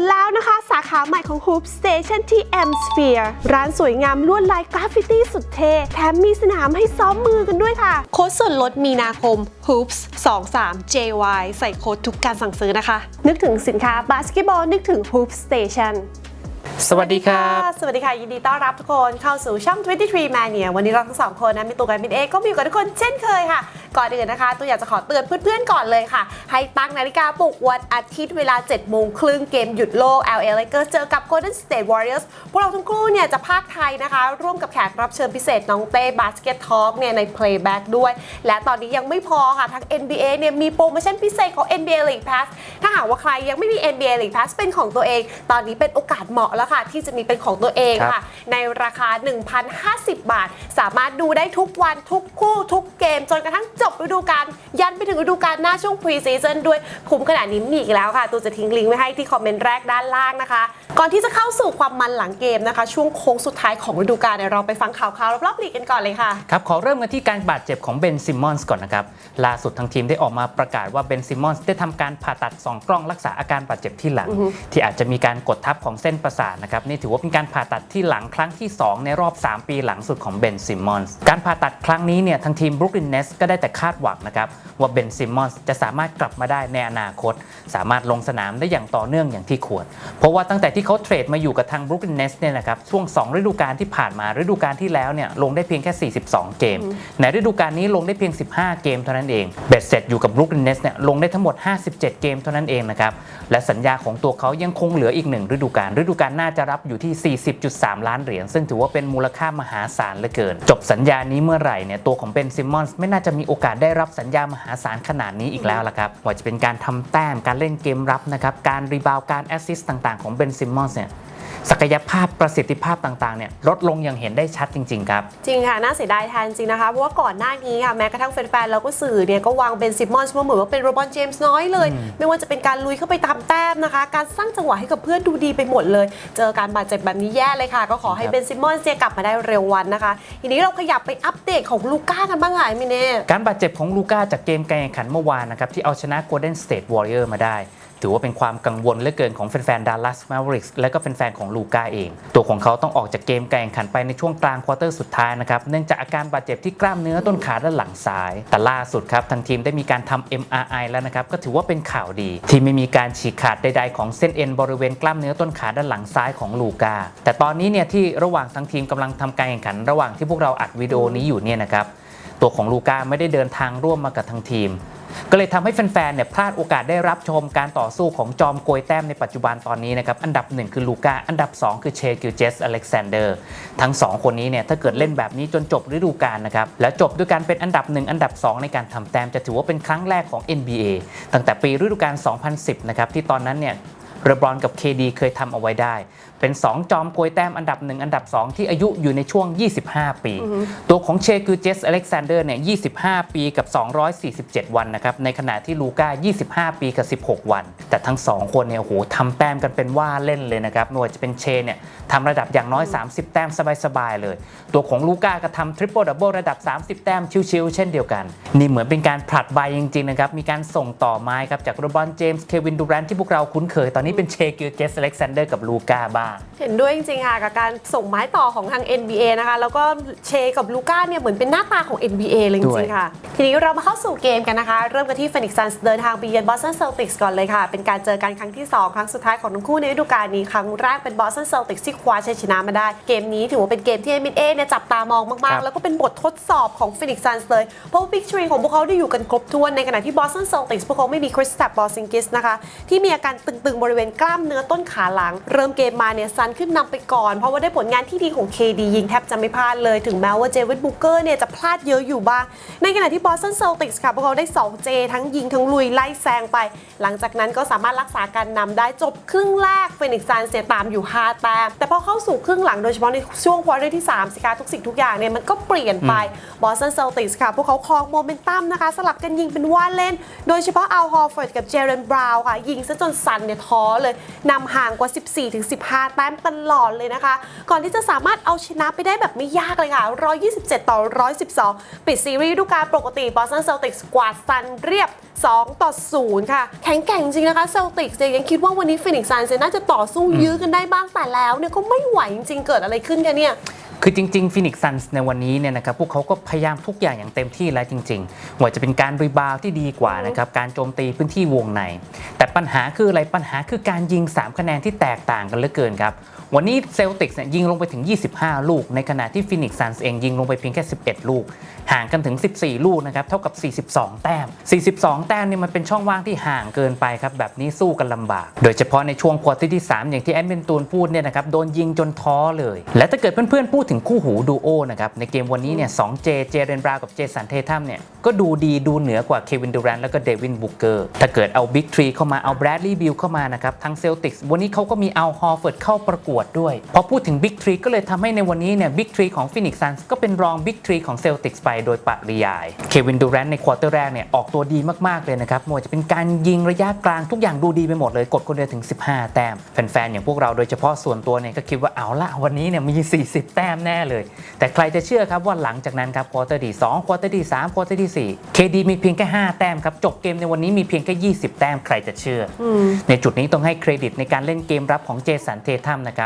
ดแล้วนะคะ สาขาใหม่ของ Hoop Station ที่ M Sphere ร้านสวยงามลวดลายกราฟฟิตี้สุดเท่ แถมมีสนามให้ซ้อมมือกันด้วยค่ะ โค้ดส่วนลดมีนาคม Hoops 23 JY ใส่โค้ดทุกการสั่งซื้อนะคะ นึกถึงสินค้าบาสเกตบอลนึกถึง Hoop Station สวัสดีครับ สวัสดีค่ะ ยินดีต้อนรับทุกคนเข้าสู่ช่อง 23 Mania วันนี้เราทั้งสองคนนะ มีตัวกันเป็นเอกก็มีอยู่กับทุกคนเช่นเคยค่ะ ก่อนอื่นนะคะตัวอยากจะขอเตือนเพื่อนๆก่อนเลยค่ะ ให้ตั้งนาฬิกาปลุกวันอาทิตย์เวลา7โมงครึ่งเกมหยุดโลก LA Lakers เจอกับ Golden State Warriors พวกเราทั้งคู่เนี่ยจะพากไทยนะคะ ร่วมกับแขกรับเชิญพิเศษน้องเต้บาสเกตทอล์กเนี่ยใน Playback ด้วย และตอนนี้ยังไม่พอค่ะทั้ง NBA เนี่ยมีโปรโมชั่นพิเศษของ NBA League Pass ถ้าหากว่าใครยังไม่มี NBA League Pass เป็นของตัวเอง ตอนนี้เป็นโอกาสเหมาะแล้วค่ะ ที่จะมีเป็นของตัวเองครับค่ะ ในราคา 1,050 บาท สามารถดูได้ทุกวันทุกคู่ทุกเกมจนกระทั่งจบฤดูกาลยันไปถึงฤดูกาลหน้าช่วง Pre-season ด้วยคุ้มขนาดนี้มีอีกแล้วค่ะ ตูจะทิ้งลิงก์ไว้ให้ที่คอมเมนต์แรกด้านล่างนะคะ ก่อนที่จะเข้าสู่ความมันหลังเกมนะคะ ช่วงโค้งสุดท้ายของฤดูกาลเนี่ยเราไปฟังข่าวๆรอบๆลีกกันก่อนเลยค่ะครับขอเริ่มกันที่การบาดเจ็บของเบนซิมมอนส์ก่อนนะครับล่าสุดทางทีมได้ออกมาประกาศว่าเบนซิมมอนส์ได้ทำการผ่าตัด 2 กล้องรักษาอาการบาดเจ็บที่หลัง ที่อาจจะมีการกดทับของเส้นประสาทนะครับนี่ถือว่าเป็นการผ่าตัดที่หลังครั้งที่ 2 ในรอบ 3 ปีหลังสุดของเบนซิมมอนส์การผ่าตัดครั้งนี้เนี่ยทางทีมบรุกลินเนสก็ได้แต่คาดหวังนะครับว่าเบนซิมมอนส์จะสามารถกลับมาได้ในอนาคต สามารถลงสนามได้อย่างต่อเนื่องอย่างที่ควร เพราะว่าตั้งแต่ที่เขาเทรดมาอยู่กับทางบรุกลินเนสเนี่ยนะครับช่วง 2 ฤดูกาลที่ผ่านมาฤดูกาลที่แล้วเนี่ยลงได้เพียงแค่ 42 เกม ในฤดูกาลนี้ลงได้เพียง 15 เกมเท่านั้นเองเบ็ดเสร็จอยู่กับบรุกลินเนสเนี่ยลงได้ทั้งหมด 57 เกมเท่านั้นเองนะครับและสัญญาของตัวเขายังคงเหลืออีกหนึ่งฤดูกาลฤดูกาลหน้าจะรับอยู่ที่ 40.3 ล้านเหรียญซึ่งถือว่าเป็นมูลค่ามหาศาลเหลือเกิน จบสัญญานี้เมื่อไหร่เนี่ยตัวของเบนซิมมอนส์ไม่น่าจะมีโออกาสได้รับสัญญามหาศาลขนาดนี้อีกแล้วล่ะครับว่าจะเป็นการทำแต้มการเล่นเกมรับนะครับการรีบาวการแอสซิสต์ต่างๆ ของเบนซิมมอนส์เนี่ย ศักยภาพประสิทธิภาพต่างๆเนี่ยลดลงอย่างเห็นได้ชัดจริง ๆ ครับ จริงค่ะ น่าเสียดายแทนจริงนะคะ เพราะว่าก่อนหน้านี้ค่ะ แม้กระทั่งแฟนๆแล้วก็สื่อเนี่ยก็วางเบนซิมมอนส์มาเหมือนว่าเป็นโรบอนเจมส์น้อยเลย ไม่ว่าจะเป็นการลุยเข้าไปตามแต้มนะคะ การสร้างจังหวะให้กับเพื่อนดูดีไปหมดเลย เจอการบาดเจ็บแบบนี้แย่เลยค่ะ ก็ขอให้ครับเบนซิมมอนส์เนี่ยกลับมาได้เร็ววันนะคะ ทีนี้เราขยับไปอัปเดตของลูก้ากันบ้างค่ะมิเน่การบาดเจ็บของลูก้าจากเกมการแข่งขันเมื่อวานนะครับที่เอาชนะ Golden State Warrior มาได้ ถือว่าเป็นความกังวลเหลือเกินของแฟนๆ Dallas Mavericks และก็แฟนๆของลูก้าเอง ตัวของเขาต้องออกจากเกมการแข่งขันไปในช่วงกลางควอเตอร์สุดท้ายนะครับ เนื่องจากอาการบาดเจ็บที่กล้ามเนื้อต้นขาด้านหลังซ้าย แต่ล่าสุดครับทางทีมได้มีการทำ MRI แล้วนะครับ ก็ถือว่าเป็นข่าวดี ที่ไม่มีการฉีกขาดใดๆของเส้นเอ็นบริเวณกล้ามเนื้อต้นขาด้านหลังซ้ายของลูก้าแต่ตอนนี้เนี่ยที่ระหว่างทั้งทีมกำลังทำการแข่งขัน ระหว่างที่พวกเราอัดวิดีโอนี้อยู่เนี่ยนะครับตัวของลูก้าไม่ได้เดินทางร่วมมากับทางทีม ก็เลยทำให้แฟนๆเนี่ยพลาดโอกาสได้รับชมการต่อสู้ของจอมโกยแต้มในปัจจุบันตอนนี้นะครับอันดับ 1 คือลูก้าอันดับ 2 คือเชกิลเจสอเล็กซานเดอร์ทั้ง 2 คนนี้เนี่ยถ้าเกิดเล่นแบบนี้จนจบฤดูกาลนะครับแล้วจบด้วยการเป็นอันดับ 1 อันดับ 2 ในการทำแต้มจะถือว่าเป็นครั้งแรกของ NBA ตั้งแต่ปีฤดูกาล 2010 นะครับที่ตอนนั้นเนี่ยเรบรอนกับ KD เคยทำเอาไว้ได้เป็น 2 จอมโกยแต้มอันดับ 1 อันดับ 2 ที่อายุอยู่ในช่วง 25 ปี ตัวของเชคือเจสอเล็กซานเดอร์เนี่ย 25 ปีกับ 247 วันนะครับ ในขณะที่ลูก้า 25 ปีกับ 16 วัน แต่ทั้ง 2 คนเนี่ยโอ้โหทำแต้มกันเป็นว่าเล่นเลยนะครับไม่ว่าจะเป็นเชเนี่ยทำระดับอย่างน้อย 30 แต้มสบายๆเลย ตัวของลูก้าก็ทำทริปเปิลดับเบิลระดับ 30 แต้มชิวๆเช่นเดียวกัน นี่เหมือนเป็นการผลัดใบจริงๆนะครับมีการส่งต่อไม้ครับจากโรบอนเจมส์เควินดูแรนที่พวกเราคุ้นเคยตอนนี้เป็นเชกิลเจสอเล็กซานเดอร์กับลูก้าบ้างเห็นด้วยจริงๆค่ะกับการส่งไม้ต่อของทาง NBA นะคะแล้วก็เชกับลูก้าเนี่ยเหมือนเป็นหน้าตาของ NBA เลยจด้วริยงๆค่ะ ทีนี้เรามาเข้าสู่เกมกันนะคะ เริ่มกันที่ Phoenix Suns เดินทางไปเยือน Boston Celtics ก่อนเลยค่ะ เป็นการเจอกันครั้งที่ 2 ครั้งสุดท้ายของทั้งคู่ในฤดูกาลนี้ครั้งแรกเป็น Boston Celtics ที่คว้าชัยชนะมาได้ เกมนี้ถือว่าเป็นเกมที่ NBA เนี่ยจับตามองมากครัๆบแล้วก็เป็นบททดสอบของ Phoenix Suns เลยเพราะว่า Big Three ของพวกเขาได้อยู่กันครบถ้วนในขณะที่ Boston Celtics พวกเขาไม่มี Kristaps Porzingis นะคะที่มีอาการตึงๆบริเวณกล้ามเนื้อต้นขาหลัง เริ่มเกมมาเนี่ยซันขึ้นนำไปก่อน เพราะว่าได้ผลงานที่ดีของ KD ยิงแทบจะไม่พลาดเลย ถึงแม้ว่าเจวิดบุกเกอร์เนี่ยจะพลาดเยอะอยู่บ้าง ในขณะที่ Boston Celtics ค่ะพวกเขาได้ 2J ทั้งยิงทั้งลุยไล่แซงไป หลังจากนั้นก็สามารถรักษาการนำได้จบครึ่งแรกเฟนิกซ์ซันเสียตามอยู่5แต้มแต่พอเข้าสู่ครึ่งหลังโดยเฉพาะในช่วงควอเตอร์ที่3สิคะทุกสิ่งทุกอย่างเนี่ยมันก็เปลี่ยนไป Boston Celtics ค่ะพวกเขาครองโมเมนตัมนะคะสลับกันยิงเป็นว่าเล่น โดยเฉพาะอัลฮอร์ฟอร์ดกับเจเรนบราวน์ค่ะยิงซะจนซันเนี่ยท้อเลยนำห่างกว่า 14-15แต้มตลอดเลยนะคะ ก่อนที่จะสามารถเอาชนะไปได้แบบไม่ยากเลยค่ะ 127 ต่อ 112 ปิดซีรีส์ฤดูกาลปกติ Boston Celtics กวาดซันเรียบ 2 ต่อ 0 ค่ะ แข็งแกร่งจริงนะคะ Celtics เนี่ยยังคิดว่าวันนี้ Phoenix Suns เนี่ยน่าจะต่อสู้ยื้อกันได้บ้างแต่แล้วเนี่ยก็ไม่ไหวจริงๆเกิดอะไรขึ้นกันเนี่ย คือจริงๆฟินิกซันส์ในวันนี้เนี่ยนะครับพวกเขาก็พยายามทุกอย่างอย่างเต็มที่แล้วจริงๆว่าจะเป็นการรีบาวด์ที่ดีกว่านะครับการโจมตีพื้นที่วงใน แต่ปัญหาคืออะไรปัญหาคือการยิง 3 คะแนนที่แตกต่างกันเหลือเกินครับ วันนี้เซลติกส์เนี่ยยิงลงไปถึง 25 ลูก ในขณะที่ฟินิกซ์ซันส์เองยิงลงไปเพียงแค่ 11 ลูก ห่างกันถึง 14 ลูกนะครับ เท่ากับ 42 แต้ม 42 แต้มเนี่ยมันเป็นช่องว่างที่ห่างเกินไปครับ แบบนี้สู้กันลำบาก โดยเฉพาะในช่วงควอเตอร์ที่ 3 อย่างที่แอดเวนตูนพูดเนี่ยนะครับ โดนยิงจนท้อเลย และถ้าเกิดเพื่อนๆ พูดถึงคู่หูดูโอนะครับ ในเกมวันนี้เนี่ย 2J เจเจเรนบราวกับเจสันเททัมเนี่ย ก็ดูดีดูเหนือกว่าเควินดูแรนแล้วก็เดวินบุกเกอร์ ถ้าเกิดเอาบิ๊กทรีเข้ามา เอาแบรดลีย์บิลเข้ามานะครับ ทั้งเซลติกส์วันนี้เขาก็มีเอาฮอร์เฟิร์ดเข้าประกวดด้วย พอพูดถึงบิ๊กทรีก็เลยทำให้ในวันนี้เนี่ยบิ๊กทรีของฟินิกซันส์ก็เป็นรองบิ๊กทรีของเซลติกส์ไปโดยปริยาย เควินดูแรนในควอเตอร์แรกเนี่ยออกตัวดีมาก ๆ เลยนะครับไม่ว่าจะเป็นการยิงระยะกลางทุกอย่างดูดีไปหมดเลย กดคนเดียวถึง 15 แต้ม แฟน ๆ อย่างพวกเราโดยเฉพาะส่วนตัวเนี่ยก็คิดว่าเอาละวันนี้เนี่ยมี 40 แต้มแน่เลย แต่ใครจะเชื่อครับว่าหลังจากนั้นครับควอเตอร์ที่2ควอเตอร์ที่3ควอเตอร์ที่4 KD มีเพียงแค่ 5 แต้มครับจบเกมในวันนี้มีเพียงแค่ 20 แต้มใครจะเชื่ออในจุดนี้ต้องให้เครดิตในการเล่นเกมรับของเจสันเททัมนะครับ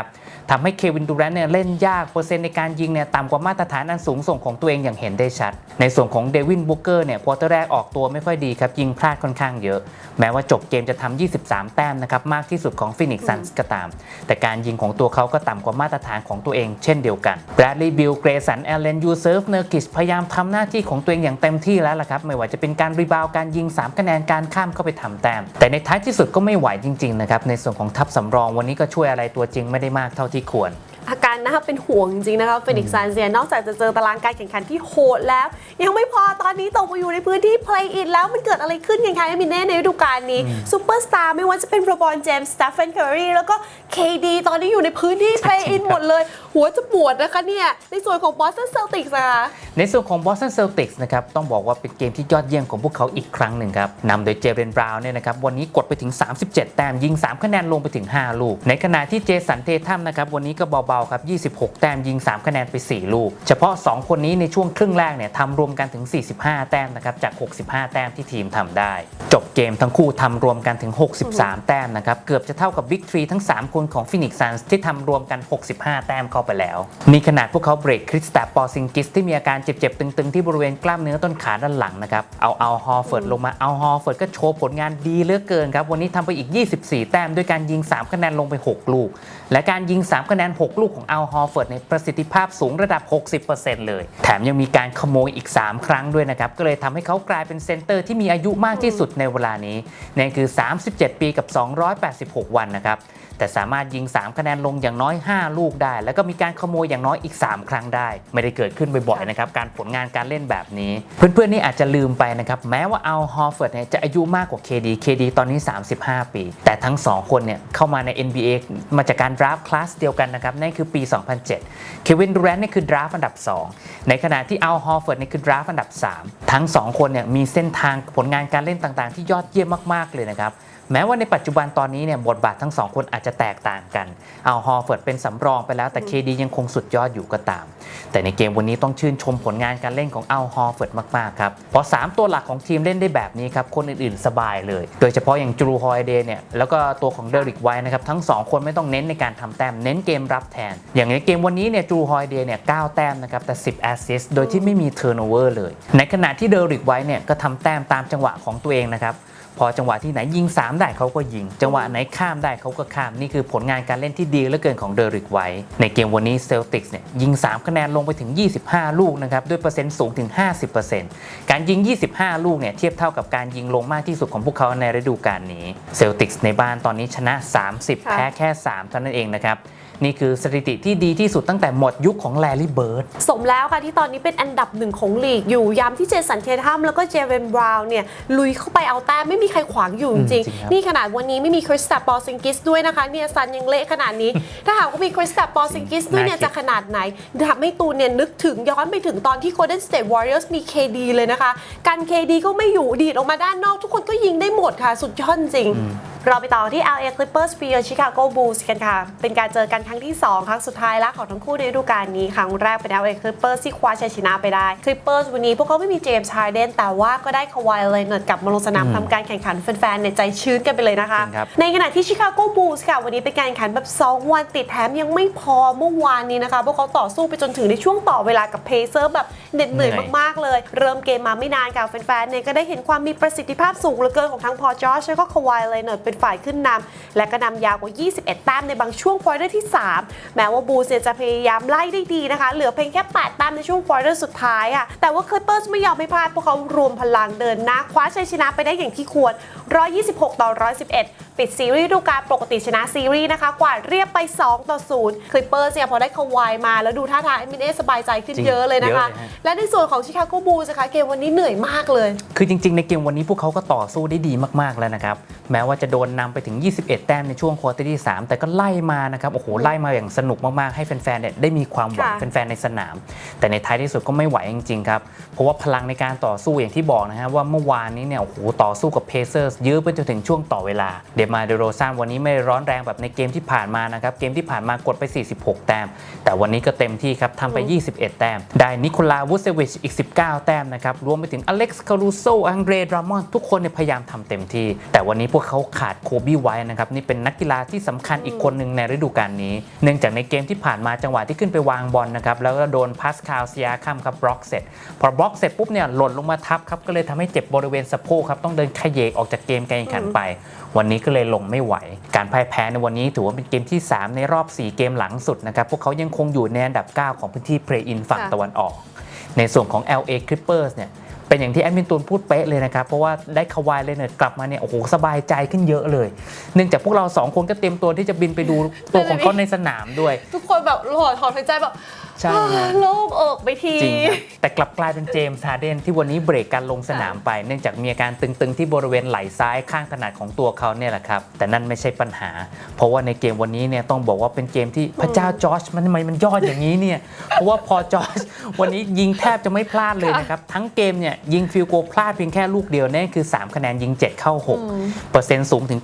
ทำให้เควินดูแรนเนี่ยเล่นยากเปอร์เซ็นต์ในการยิงเนี่ยต่ำกว่ามาตรฐานอันสูงส่งของตัวเองอย่างเห็นได้ชัด ในส่วนของเดวินบุกเกอร์เนี่ยควอเตอร์แรกออกตัวไม่ค่อยดีครับยิงพลาดค่อนข้างเยอะ แม้ว่าจบเกมจะทำ23 แต้มนะครับมากที่สุดของฟินิกซ์ซันส์ก็ตาม แต่การยิงของตัวเขาก็ต่ำกว่ามาตรฐานของตัวเองเช่นเดียวกันแบรดลีย์บิลเกรสันแอลเลนยูเซิร์ฟเนอร์กิสพยายามทำหน้าที่ของตัวเองอย่างเต็มที่แล้วล่ะครับไม่ว่าจะเป็นการรีบาวการยิง 3 คะแนนการข้ามเข้าไปทำแต้มแต่ในท้ายที่สุดก็ไม่ไหวจริงๆนะครับในส่วนของทัพสำรองวันนี้ก็ช่วยอะไรตัวจริงไม่ได้มากเท่าที่ควร อาการนะคะเป็นห่วงจริงๆนะคะเฟนิกซ์ซานเซียนอกจากจะเจอตารางการแข่งขันที่โหดแล้ว ยังไม่พอตอนนี้ตกไปอยู่ในพื้นที่ play in แล้วมันเกิดอะไรขึ้นกันคะเอมิเน่ในฤดูกาลนี้ซูเปอร์สตาร์ไม่ว่าจะเป็นโรบอนเจมส์สเตฟ e นเคอรีแล้วก็ KD ตอนนี้อยู่ในพื้นที่ play in หมดเลย หัวจะปวดนะคะเนี่ยในส่วนของ Boston Celtics อะคะในส่วนของ Boston Celtics นะครับต้องบอกว่าเป็นเกมที่ยอดเยี่ยมของพวกเขาอีกครั้งหนึ่งครับนำโดยเจเรนบราวน์เนี่ยนะครับวันนี้กดไปถึง 37 แต้มยิง 3 คะแนนลงไปถึง 5 ลูก ในขณะที่เจสันเททัมนะครับวันนี้ก็เบาๆครับ 26 แต้มยิง 3 คะแนนไป 4 ลูก เฉพาะ 2 คนนี้ในช่วงครึ่งแรกเนี่ยทำรวมกันถึง 45 แต้มนะครับจาก 65 แต้มที่ทีมทำได้ จบเกมทั้งคู่ทำรวมกันถึง 63 แต้มนะครับเกือบจะเท่ากับบิ๊กทรีทั้ง 3 คนของฟินิกซ์ซันส์ที่ทำรวมกัน 65 แต้มเข้าไปแล้วนี่ขนาดพวกเขาเบรกคริสตัปปอร์ซิงกิสที่มีอาการเจ็บๆตึงๆที่บริเวณกล้ามเนื้อต้นขาด้านหลังนะครับเอาเอาฮอร์เฟิร์ดลงมาเอาฮอร์เฟิร์ดก็โชว์ผลงานดีเหลือเกินครับวันนี้ทำไปอีก 24 แต้มด้วยการยิง 3 คะแนนลงไป 6 ลูก และการยิง 3 คะแนน 6ลูกของอัลฮอร์เฟิร์ดในประสิทธิภาพสูงระดับ 60%เลย แถมยังมีการขโมยอีก 3 ครั้งด้วยนะครับ ก็เลยทำให้เขากลายเป็นเซนเตอร์ที่มีอายุมากที่สุดในเวลานี้นั่นคือ 37 ปีกับ 286 วันนะครับ แต่สามารถยิง 3 คะแนนลงอย่างน้อย 5 ลูกได้ แล้วก็มีการขโมยอย่างน้อยอีก 3 ครั้งได้ ไม่ได้เกิดขึ้นบ่อยๆนะครับการผลงานการเล่นแบบนี้ เพื่อนๆนี่อาจจะลืมไปนะครับแม้ว่าเอัลฮอร์เฟิร์ดเนี่ยจะอายุมากกว่า KD KD ตอนนี้ 35 ปี แต่ทั้ง 2 คนเนี่ยเข้ามาใน NBA มาจากการดราฟคลาสเดียวกันนะครับนั่นคือปี 2007 เควินดูแรนต์นี่คือดราฟอันดับ 2 ในขณะที่เอัลฮอร์เฟิร์ดนี่คือดราฟอันดับ 3 ทั้ง 2 คนเนี่ยมีเส้นทางผลงานการเล่นต่างๆ ที่ยอดเยี่ยมมากๆเลยนะครับ แม้ว่าในปัจจุบันตอนนี้เนี่ยบทบาททั้งสองคนอาจจะแตกต่างกัน เอาฮอร์เฟิร์ดเป็นสำรองไปแล้วแต่เคดียังคงสุดยอดอยู่ก็ตาม แต่ในเกมวันนี้ต้องชื่นชมผลงานการเล่นของอัลฮอร์เฟิร์ดมาก ๆ ครับ เพราะ 3 ตัวหลักของทีมเล่นได้แบบนี้ครับ คนอื่น ๆ สบายเลย โดยเฉพาะอย่างจูรูฮอยเดย์เนี่ยแล้วก็ตัวของเดริกไวท์นะครับ ทั้ง 2 คนไม่ต้องเน้นในการทำแต้มเน้นเกมรับแทน อย่างในเกมวันนี้เนี่ยจูรูฮอยเดย์เนี่ย9แต้มนะครับแต่ 10 แอสซิสต์โดยที่ไม่มีเทอร์โนเวอร์เลย ในขณะที่เดริกไวท์เนี่ยก็ทำแต้มตามจังหวะของตัวเองนะครับ พอจังหวะที่ไหนยิง 3 ได้เขาก็ยิง จังหวะไหนข้ามได้เขาก็ข้าม นี่คือผลงานการเล่นที่ดีเหลือเกินของเดริกไวท์ในเกมวันนี้เซลติกส์เนี่ยยิง 3 คะแนนลงไปถึง 25 ลูกนะครับด้วยเปอร์เซ็นต์สูงถึง 50%การยิง 25 ลูกเนี่ยเทียบเท่ากับการยิงลงมากที่สุดของพวกเขาในฤดูกาลนี้เซลติกส์ในบ้านตอนนี้ชนะ 30ค่ะแพ้แค่ 3 เท่านั้นเองนะครับ นี่คือสถิติที่ดีที่สุดตั้งแต่หมดยุคของแลรี่เบิร์ดสมแล้วค่ะที่ตอนนี้เป็นอันดับหนึ่งของลีกอยู่ยามที่เจสันเททัมแล้วก็เจเรนบราวน์เนี่ยลุยเข้าไปเอาแต้มไม่มีใครขวางอยู่จอืริมงจริงครับๆนี่ขนาดวันนี้ไม่มีคริสตัปปอซิงกิสด้วยนะคะเนี่ยซันยังเละขนาดนี้ ถ้าหากว่ามีคริสตัปปอซิงกิสด้วยเนี่ยน่าคิดจะขนาดไหนทำให้ตูนเนี่ยนึกถึงย้อนไปถึงตอนที่ Golden State Warriors มี KD เลยนะคะการ KD ก็ไม่อยู่ดีดออกมาด้านนอกทุกคนก็ยิงได้หมดค่ะสุดยอดจริงเราไปต่อที่ LA Clippers เ e อ Chicago Bulls กันค่ะ เป็นการเจอกันครั้งที่ 2 ครั้งสุดท้ายแล้วของทั้งคู่ในฤดูกาลนี้ ครั้งแรกเป็น LA Clippers ที่คว้าชัยชนะไปได้ Clippers วันนี้พวกเขาไม่มีเจมส์ฮาร์เดนแต่ว่าก็ได้คาวายเลนเนร์ดกลับมาลงสนามทำการแข่งขันแฟนๆในใจชื้นกันไปเลยนะคะจริงครับในขณะที่ Chicago Bulls ค่ะวันนี้เป็นการแข่งขันแบบ 2 วันติดแถมยังไม่พอเมื่อวานนี้นะคะพวกเขาต่อสู้ไปจนถึงในช่วงต่อเวลากับ Pacers แบบเหน็ดเหนื่อยเหนื่อยมากๆเลย เริ่มเกมมาไม่นานค่ะแฟนๆเนี่ยก็ได้เห็นความมีประสิทธิภาพสูงเหลือเกินของทั้งพอจอชแล้วก็คาวายเลนเนร์ดเป็นฝ่ายขึ้นนำและก็นำยาวกว่า 21 แต้มในบางช่วงควอเตอร์ที่ 3 แม้ว่าบูเซจะพยายามไล่ได้ดีนะคะ เหลือเพียงแค่ 8 แต้มในช่วงควอเตอร์สุดท้ายอะ แต่ว่าคลิปเปอร์สไม่ยอมให้พลาด พวกเขารวมพลังเดินหน้าคว้าชัยชนะไปได้อย่างที่ควร 126 ต่อ 111 ปิดซีรีส์ฤดูกาลปกติชนะซีรีส์นะคะ กว่าดเรียบไป 2 ต่อ 0 คลิปเปอร์เนี่ยพอได้คาวายมาแล้วดูท่าทางเอมิเน่สบายใจขึ้นจริงเยอะเลยนะคะเยอะเลยฮะและในส่วนของชิคาโกบูลส์นะคะเกมวันนี้เหนื่อยมากเลย คือจริง ๆ ในเกมวันนี้พวกเขาก็ต่อสู้ได้ดีมากๆแล้วนะครับ แม้ว่าจะโดนนำไปถึง 21 แต้มในช่วงควอเตอร์ที่ 3 แต่ก็ไล่มานะครับโอ้โหไล่มาอย่างสนุกมากๆให้แฟนๆเนี่ยได้มีความหวังค่ะแฟนๆในสนาม แต่ในท้ายที่สุดก็ไม่ไหวจริงๆครับเพราะว่าพลังในการต่อสู้อย่างที่บอกนะฮะว่าเมื่อวานนี้เนี่ยโอ้โหต่อสู้กับเพเซอร์สยื้อไปจนถึงช่วงต่อเวลาเดมาเดโรซานวันนี้ไม่ร้อนแรงแบบในเกมที่ผ่านมานะครับเกมที่ผ่านมากดไป 46 แต้ม แต่วันนี้ก็เต็มที่ครับทำไป 21 แต้ม ได้นิโคลาวูเซวิชอีก 19 แต้มนะครับรวมไปถึงอเล็กซ์คารูโซอังเดรดรามอนทุกคนเนี่ยพยายามทำเต็มที่ แต่วันนี้พวกเขาขาดโคบี้ไว้นะครับนี่เป็นนักกีฬาที่สำคัญอีกคนหนึ่งในฤดูกาลนี้ เนื่องจากในเกมที่ผ่านมาจังหวะที่ขึ้นไปวางบอลนะครับแล้วก็โดนพาสคาลเซียคัมครับบล็อกเสร็จ พอบล็อกเสร็จปุ๊บเนี่ยหล่นลงมาทับครับก็เลยทำให้เจ็บบริเวณสะโพกครับต้องเดินขยเยกออกจากเกมการแข่งขันไป วันนี้ก็เลยลงไม่ไหว การพ่ายแพ้ในวันนี้ถือว่าเป็นเกมที่ 3 ในรอบ 4 เกมหลังสุดนะครับพวกเขายังคงอยู่ในอันดับ 9 ของพื้นที่เพลย์อินฝั่งตะวันออกในส่วนของ LA Clippers เนี่ย เป็นอย่างที่แอดมินตูนพูดเป๊ะเลยนะครับ เพราะว่าได้คาวายเลเนอร์กลับมาเนี่ยโอ้โหสบายใจขึ้นเยอะเลย เนื่องจากพวกเราสองคนก็เตรียมตัวที่จะบินไปดูตัวของเขาในสนามด้วย ทุกคนแบบหลอดถอนหายใจแบบ ใช่ฮะโล่งอกไปที จริงครับแต่กลับกลายเป็นเจมส์ฮาร์เดนที่วันนี้เบรกการลงสนามไป เนื่องจากมีอาการตึงๆ ที่บริเวณไหล่ซ้ายข้างถนัดของตัวเขาเนี่ยแหละครับ แต่นั่นไม่ใช่ปัญหา เพราะว่าในเกมวันนี้เนี่ยต้องบอกว่าเป็นเกมที่พระเจ้าจอร์จมันทำไมมันยอดอย่างนี้เนี่ย เพราะว่าพอจอร์จวันนี้ยิงแทบจะไม่พลาดเลยนะครับ ทั้งเกมเนี่ยยิงฟิลโกลพลาดเพียงแค่ลูกเดียวนั่นคือ 3 คะแนนยิง 7 เข้า 6 เปอร์เซ็นต์สูงถึง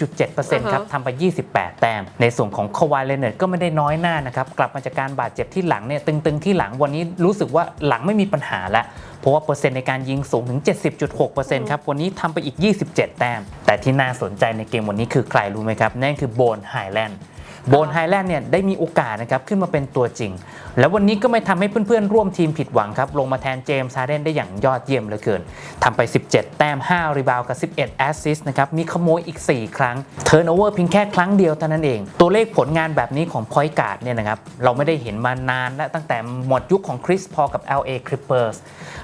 91.7%ครับทำไป 28 แต้มในส่วนของคาวายเลเนอร์ก็ไม่ได้น้อยหน้านะครับกลับมาจากการบาดเจ็บที่ที่หลังเนี่ยตึงๆที่หลังวันนี้รู้สึกว่าหลังไม่มีปัญหาแล้วเพราะว่าเปอร์เซ็นต์ในการยิงสูงถึง 70.6%ครับวันนี้ทำไปอีก 27 แต้ม แต่ที่น่าสนใจในเกมวันนี้คือใครรู้ไหมครับนั่นคือโบนไฮแลนด์ โบนไฮแลนด์เนี่ยได้มีโอกาสนะครับขึ้นมาเป็นตัวจริง แล้ววันนี้ก็ไม่ทำให้เพื่อนๆ ร่วมทีมผิดหวังครับ ลงมาแทนเจมส์ฮาเดนได้อย่างยอดเยี่ยมเหลือเกินทำไป 17 แต้ม 5 รีบาวกับ 11 แอสซิสต์นะครับ มีขโมยอีก 4 ครั้งเทิร์นโอเวอร์เพียงแค่ครั้งเดียวเท่านั้นเอง ตัวเลขผลงานแบบนี้ของพอยการ์ดเนี่ยนะครับเราไม่ได้เห็นมานานและตั้งแต่หมดยุคของคริสพอกับ LA Clippers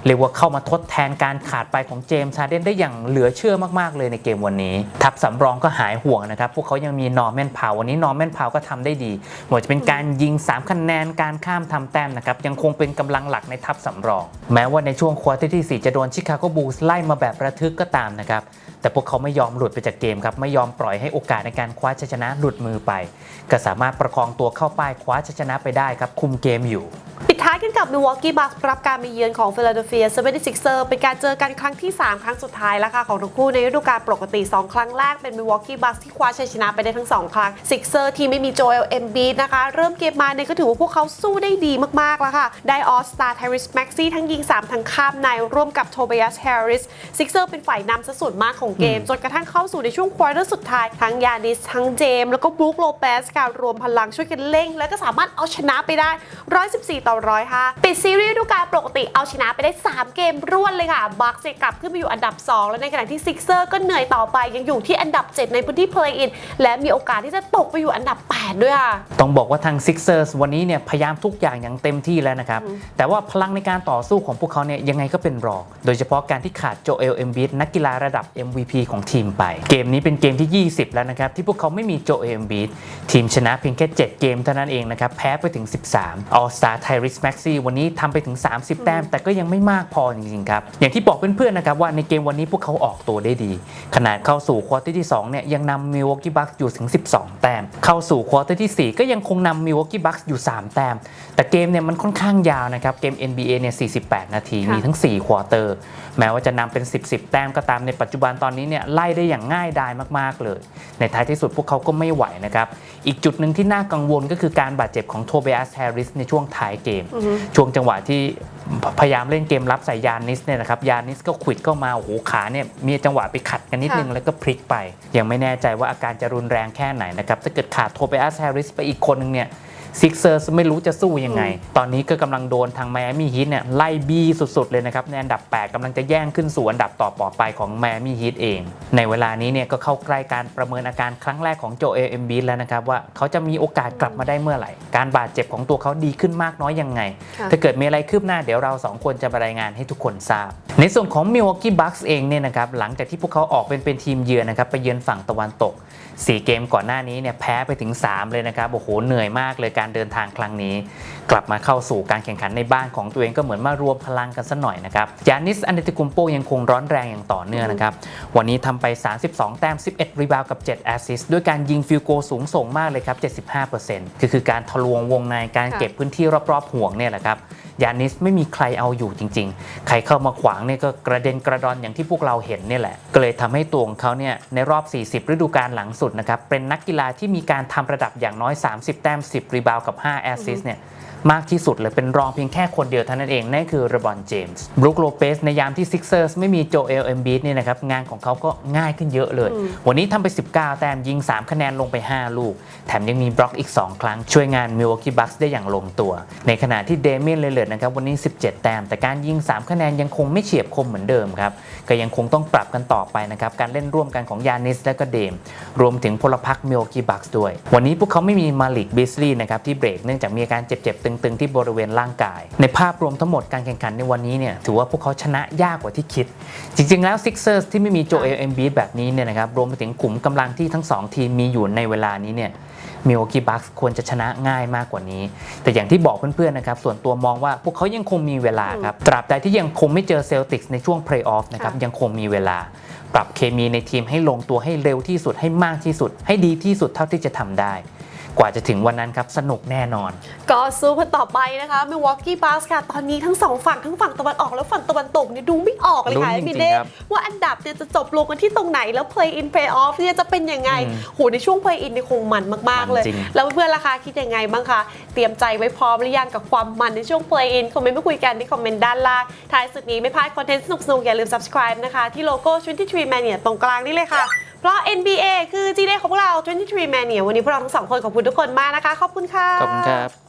เรียกว่าเข้ามาทดแทนการขาดไปของเจมส์ฮาเดนได้อย่างเหลือเชื่อมากๆเลยในเกมวันนี้ ทัพสำรองก็หายห่วงนะครับพวกเขายังมีนอร์แมนพาววันนี้นอร์แมนพาวก็ทำได้ดีไม่ว่าจะเป็นการยิง 3 คะแนนการข้ามทำแต้มนะครับยังคงเป็นกำลังหลักในทัพสำรอง แม้ว่าในช่วงควอเตอร์ที่ 4 จะโดนชิคาโกบูลส์ไล่มาแบบระทึกก็ตามนะครับ แต่พวกเขาไม่ยอมหลุดไปจากเกมครับไม่ยอมปล่อยให้โอกาสในการคว้าชัยชนะหลุดมือไป ก็สามารถประคองตัวเข้าป้ายคว้าชัยชนะไปได้ครับคุมเกมอยู่ ปิดท้ายกันกับ Milwaukee Bucks รับการมาเยือนของ Philadelphia 76ers เป็นการเจอกันครั้งที่ 3 ครั้งสุดท้ายแล้วค่ะของทั้งคู่ในฤดูกาลปกติ 2 ครั้งแรกเป็น Milwaukee Bucks ที่คว้าชัยชนะไปได้ทั้ง 2 ครั้ง Sixers ที่ไม่มี Joel Embiid นะคะ เริ่มเกมมาเนี่ยก็ถือว่าพวกเขาสู้ได้ดีมากๆแล้วค่ะได้ All Star Tyrese Maxey ทั้งยิง3ทั้งข้ามในร่วมกับ Tobias Harris Sixers เป็นฝ่ายนำซะส่วนมากของเกม จนกระทั่งเข้าสู่ในช่วงควอเตอร์สุดท้าย ทั้งยานิส ทั้งเจมส์แล้วก็บรูคโลเปสการรวมพลังช่วยกันเร่ง แล้วก็สามารถเอาชนะไปได้ 114 ต่อ 105 ปิดซีรีส์ฤดูกาลปกติเอาชนะไปได้ 3 เกมรวดเลยค่ะบัคเซกลับขึ้นไปอยู่อันดับ 2 แล้วในขณะที่ซิกเซอร์ก็เหนื่อยต่อไปยังอยู่ที่อันดับ 7 ในพื้นที่เพลย์อินและมีโอกาสที่จะตกไปอยู่อันดับ 8 ด้วยค่ะต้องบอกว่าทาง Sixers วันนี้เนี่ยพยายามทุกอย่างอย่างเต็มที่แล้วนะครับ แต่ว่าพลังในการต่อสู้ของพวกเขาเนี่ยยังไงก็เป็นรอง โดยเฉพาะการที่ขาดโจเอลเอมบิดนักกีฬาระดับ MVP ของทีมไป เกมนี้เป็นเกมที่ 20 แล้วนะครับ ที่พวกเขาไม่มีโจเอลเอมบิดทีมชนะเพียงแค่ 7 เกมเท่านั้นเองนะครับ แพ้ไปถึง 13 All Star t y ริสแม็กซี่วันนี้ทำไปถึง 30 แต้ม แต่ก็ยังไม่มากพอจริงๆครับ อย่างที่บอกเพื่อนๆนะครับว่าในเกมวันนี้พวกเขาออกตัวได้ดี ขนาดเข้าสู่ควอเตอร์ที่ 2 เนี่ยยังนำมิวอกกี้บัคอยู่ถึง 12 แต้ม เข้าสู่ควอเตอร์ทีสี่4 ก็ยังคงนำมิวอกกี้บัคอยู่ 3 แต้ม แต่เกมเนี่ยมันค่อนข้างยาวนะครับเกม NBA เนี่ย48 นาทีค่ะมีทั้ง4ควอเตอร์ แม้ว่าจะนำเป็น 10 10 แต้มก็ตามในปัจจุบันตอนนี้เนี่ยไล่ได้อย่างง่ายดายมากๆเลย ในท้ายที่สุดพวกเขาก็ไม่ไหวนะครับ อีกจุดหนึ่งที่น่ากังวลก็คือการบาดเจ็บของโทเบียสแฮร์ริสในช่วงท้ายเกม ช่วงจังหวะที่พยายามเล่นเกมรับใส่ยานิสเนี่ยนะครับยานิสก็ขวิดเข้ามาโอ้โหขาเนี่ยมีจังหวะไปขัดกันนิดนึงค่ะแล้วก็พลิกไป ยังไม่แน่ใจว่าอาการจะรุนแรงแค่ไหนนะครับถ้าเกิดขาดโทเบียสแฮร์ริสไปอีกคนนึงเนี่ย ซิกเซอร์สไม่รู้จะสู้ยังไง ตอนนี้ก็กำลังโดนทางไมอามี่ฮีทเนี่ยไล่บีสุดๆเลยนะครับในอันดับ 8กำลังจะแย่งขึ้นสู่อันดับต่อๆไปของไมอามี่ฮีทเอง ในเวลานี้เนี่ยก็เข้าใกล้การประเมินอาการครั้งแรกของโจเอลเอ็มบีแล้วนะครับว่าเขาจะมีโอกาสกลับมาได้เมื่อไหร่ การบาดเจ็บของตัวเขาดีขึ้นมากน้อยยังไงค่ะถ้าเกิดมีอะไรคืบหน้าเดี๋ยวเราสองคนจะมารายงานให้ทุกคนทราบ ในส่วนของ Milwaukee Bucks เองเนี่ยนะครับหลังจากที่พวกเขาออกเป็นเป็นทีมเยือนนะครับไปเยือนฝั่งตะวันตก 4 เกมก่อนหน้านี้เนี่ยแพ้ไปถึง 3 เลยนะครับโอ้โหเหนื่อยมากเลยการเดินทางครั้งนี้ กลับมาเข้าสู่การแข่งขันในบ้านของตัวเองก็เหมือนมารวมพลังกันสัหน่อยนะครับยานิสอันเดติกุมโปยังคงร้อนแรงอย่างต่อเนื่องนะครับวันนี้ทำไป 32 แต้ม 11 รีบาวกับ 7 แอสซิสด้วยการยิงฟิลโกสูงส่งมากเลยครับ 75%คือคือการทะลวงวงในการเก็บพื้นที่รอบๆห่วงเนี่ยแหละครับ ยานิสไม่มีใครเอาอยู่จริง ๆ ใครเข้ามาขวางเนี่ยก็กระเด็นกระดอนอย่างที่พวกเราเห็นเนี่ยแหละ ก็เลยทำให้ตัวของเขาเนี่ยในรอบ 40 ฤดูกาลหลังสุดนะครับเป็นนักกีฬาที่มีการทำระดับอย่างน้อย 30 แต้ม 10 รีบาวกับ 5 แอสซิสเนี่ย มากที่สุดเลยเป็นรองเพียงแค่คนเดียวเท่านั้นเอง นั่นคือระบอนเจมส์บรูคโลเปสในยามที่ซิกเซอร์สไม่มีโจเอลเอมบีดเนี่ยนะครับงานของเขาก็ง่ายขึ้นเยอะเลย วันนี้ทำไป 19 แต้มยิง 3 คะแนนลงไป 5 ลูก แถมยังมีบล็อกอีก 2 ครั้ง ช่วยงานมิลวอกกี้บัคส์ได้อย่างลงตัว ในขณะที่เดเมียนเลเลร์นะครับวันนี้ 17 แต้มแต่การยิง 3 คะแนนยังคงไม่เฉียบคมเหมือนเดิมครับก็ยังคงต้องปรับกันต่อไปนะครับการเล่นร่วมกันของยานิสและก็เดม รวมถึงพลพรรคมิลวอกกี้บัคส์ด้วย วันนี้พวกเขาไม่มีมาลิกบิสลีย์นะครับที่เบรกเนื่องจากมีอาการเจ็บๆตึงๆที่บริเวณร่างกาย ในภาพรวมทั้งหมดการแข่งขันในวันนี้เนี่ยถือว่าพวกเขาชนะยากกว่าที่คิด จริงๆแล้วซิกเซอร์สที่ไม่มีโจเอลเอ็มบีแบบนี้เนี่ยนะครับรวมไปถึงกลุ่มกำลังที่ทั้งสองทีมมีอยู่ในเวลานี้เนี่ยมิลวอกกี้บัคส์ควรจะชนะง่ายมากกว่านี้ แต่อย่างที่บอกเพื่อนๆนะครับส่วนตัวมองว่าพวกเขายังคงมีเวลาครับ ตราบใดที่ยังคงไม่เจอเซลติกส์ในช่วงเพลย์ออฟนะครับค่ะยังคงมีเวลา ปรับเคมีในทีมให้ลงตัวให้เร็วที่สุดให้มากที่สุด ให้ดีที่สุดเท่าที่จะทำได้ กว่าจะถึงวันนั้นครับสนุกแน่นอน ก็สู้กันต่อไปนะคะ Milwaukee Bucks ค่ะ ตอนนี้ทั้งสองฝั่งทั้งฝั่งตะวันออกและฝั่งตะวันตกเนี่ยดูไม่ออกเลยค่ะลุ้นจริงๆพี่เด้ครับว่าอันดับเนี่ยจะจบลงกันที่ตรงไหนแล้ว play in play off เนี่ยจะเป็นยังไงอืมโหในช่วง play in เนี่ยคงมันมาก ๆ เลยมันจริงแล้วเพื่อนๆล่ะคะคิดยังไงบ้างคะ เตรียมใจไว้พร้อมหรือยังกับความมันในช่วง play in คอมเมนต์มาคุยกันที่คอมเมนต์ด้านล่างท้ายสุดนี้ไม่พลาดคอนเทนต์สนุกๆอย่าลืม subscribe นะคะที่โลโก้23 Mania ตรงกลางนี่เลยค่ะเพ ราะ NBA คือจีเดของพวกเรา 23 Mania วันนี้พวกเราทั้งสองคนขอบคุณทุกคนมากนะคะ ขอบคุณค่ะ ขอบคุณครับ